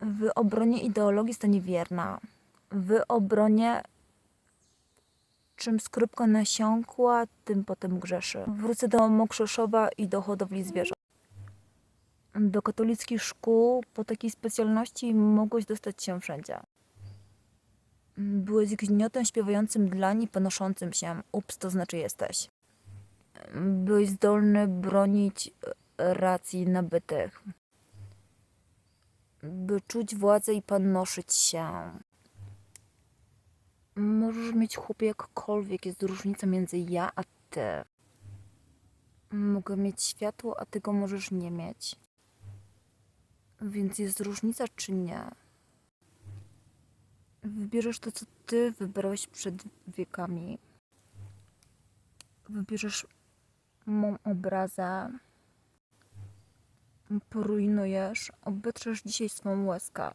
W obronie ideologii stanie wierna. W obronie czym skrypka nasiąkła, tym potem grzeszy. Wrócę do Mokrzeszowa i do hodowli zwierząt. Do katolickich szkół po takiej specjalności mogłeś dostać się wszędzie. Byłeś gniotem śpiewającym dlań i panoszącym się. Ups, to znaczy jesteś. Byłeś zdolny bronić e, racji nabytych. By czuć władzę i panoszyć się. Możesz mieć chłopie jakkolwiek jest różnica między ja a ty. Mogę mieć światło, a ty go możesz nie mieć. Więc jest różnica czy nie? Wybierzesz to, co ty wybrałeś przed wiekami. Wybierzesz mą obrazę. Porujnujesz, obetrzesz dzisiaj swą łezkę.